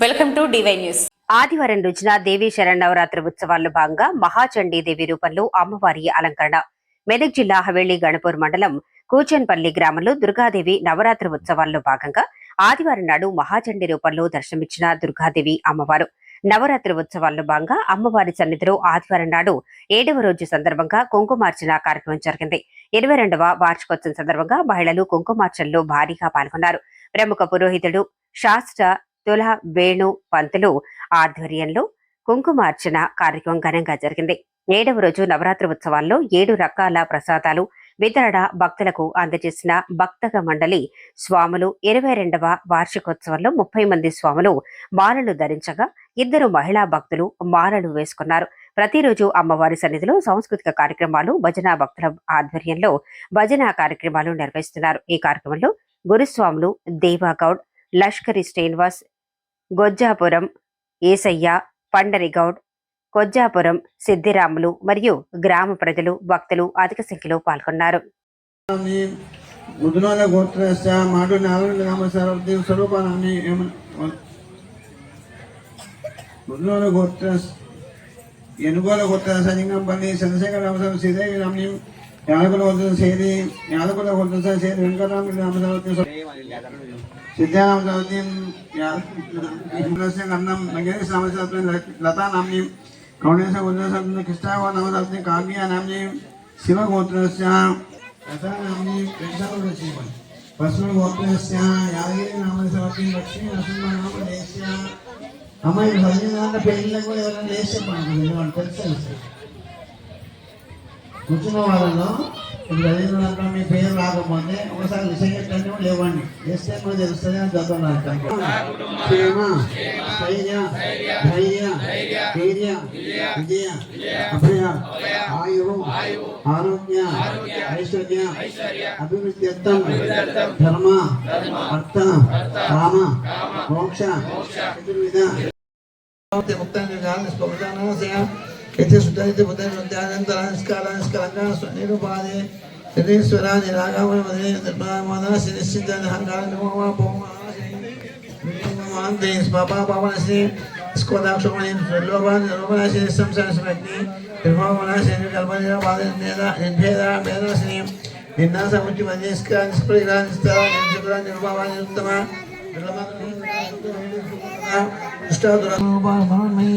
Welcome to DY news. ఆదివారం రోజున దేవీ శరణవరాత్రి ఉత్సవాల్లో భాగంగా మహాచండీ దేవి రూపంలో అమ్మవారి అలంకరణ. మెదక్ జిల్లా హవేళి గణపూర్ మండలం కూచన్పల్లి గ్రామంలో దుర్గాదేవి నవరాత్రి ఉత్సవాల్లో భాగంగా ఆదివారం నాడు మహాచండీ రూపంలో దర్శనమిచ్చిన దుర్గాదేవి అమ్మవారు. నవరాత్రి ఉత్సవాల్లో భాగంగా అమ్మవారి సన్నిధిలో ఆదివారం నాడు ఏడవ రోజు సందర్భంగా కుంకుమార్చన కార్యక్రమం జరిగింది. ఇరవై రెండవ వార్షికోత్సవం సందర్భంగా మహిళలు కుంకుమార్చనలో భారీగా పాల్గొన్నారు. ప్రముఖ పురోహితుడు శాస్త్ర తుల వేణు పంతులు ఆధ్వర్యంలో కుంకుమార్చన కార్యక్రమం ఘనంగా జరిగింది. ఏడవ రోజు నవరాత్రి ఉత్సవాల్లో ఏడు రకాల ప్రసాదాలు వితరణ భక్తులకు అందజేసిన భక్తక మండలి స్వాములు ఇరవై రెండవ వార్షికోత్సవంలో ముప్పై మంది స్వాములు మాలలు ధరించగా ఇద్దరు మహిళా భక్తులు మాలలు వేసుకున్నారు. ప్రతిరోజు అమ్మవారి సన్నిధిలో సాంస్కృతిక కార్యక్రమాలు భజన భక్తుల ఆధ్వర్యంలో భజన కార్యక్రమాలు నిర్వహిస్తున్నారు. ఈ కార్యక్రమంలో గురుస్వాములు దేవాగౌడ్ లష్కరి శ్రీనివాస్ గొజ్జాపురం ఏసయ్య పండరిగౌడ్ కొజ్జాపురం సిద్ధిరాములు మరియు గ్రామ ప్రజలు భక్తులు అధిక సంఖ్యలో పాల్గొన్నారు. ముద్దునాల ఎనుగోల గోత్ర సలింగం పల్లి చంద్రశేఖర రామసరం శ్రీదేవి రామ్యం యాదకుల గోత్ర సేరి యాదకుల గోత్ర సేరి వెంకటరామ రామ సర్వదేవ సిద్ధారామ సర్వదేవం కన్నం నగేష్ రామసర్వం లతా నామ్యం కౌణేశ గోత్ర కృష్ణాగో నామ సర్వం కావ్య నామ్యం శివగోత్రస్య లతా నామ్యం వెంకటరామ పశువుల గోత్రస్య యాదగిరి నామ సర్వం లక్ష్మీ నరసింహ నామ దేశ్య అమ్మాయి భజన పెళ్ళిళ్ళకు కూడా ఎవరైనా లేచి చెప్పండి వాళ్ళు తెలుసు కూర్చున్న వాళ్ళలో ఇప్పుడు చదివిన దాంట్లో మీ పేరు రాకపోతే ఒకసారి విషయం లేవండి. వేస్తే కూడా తెలుస్తుంది అని చదువుతున్నారు క్షేమ స్థైర్య ధైర్య వీర్య విజయ అభయ ఆయువు ఆరోగ్య ఐశ్వర్య అభివృద్ధ్యర్థం ధర్మ అర్థ కామ మోక్ష చతుర్విధ. यथे सुधरित बुधन मध्यानंतर अंस्कालांस्कलंगान स्वनिरुपादे यथेश्वरादि रागामण मदने निर्मलमदन सिनिश्चितन हंगाल नमोमा भौमांते पापा पावनसे स्कोदाक्षोमणि लोभान लोभनाशि संसार समग्नि निर्मलमनाशि निर्कल्पनिर पादे नेदा निर्भेदा मेदनसिनि निन्ना समुच्च मध्यस्का निष्प्रग्रह निस्तर निर्जुग्रह निर्भावा निरुत्तमा निर्लमा दुष्टादुरा मनोमयी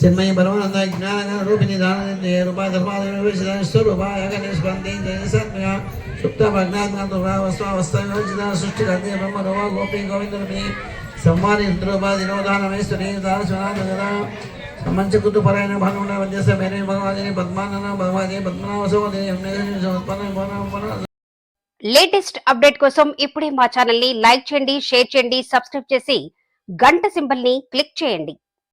చిన్మయ పరమానంద జ్ఞాన రూపిణి దానజే రూపా ధర్మాదేవేశిత సుప్త భగ్నాత్మస్వావస్థయోజిత సృష్టి కందే బ్రహ్మ రూప గోపి గోవింద రూపిణి సంవారి హింద్రూపా దినోదానమేశ్వరి దారసునాథ కదా సమంచకుతుపరాయణ భాగంలో వందేశ మేరే భగవాదిని పద్మానన భగవాది పద్మనాభసోదిని లేటెస్ట్ అప్డేట్ కోసం ఇప్పుడే మా ఛానల్ని లైక్ చేయండి షేర్ చేయండి సబ్స్క్రైబ్ చేసి గంట సింబల్ని క్లిక్ చేయండి.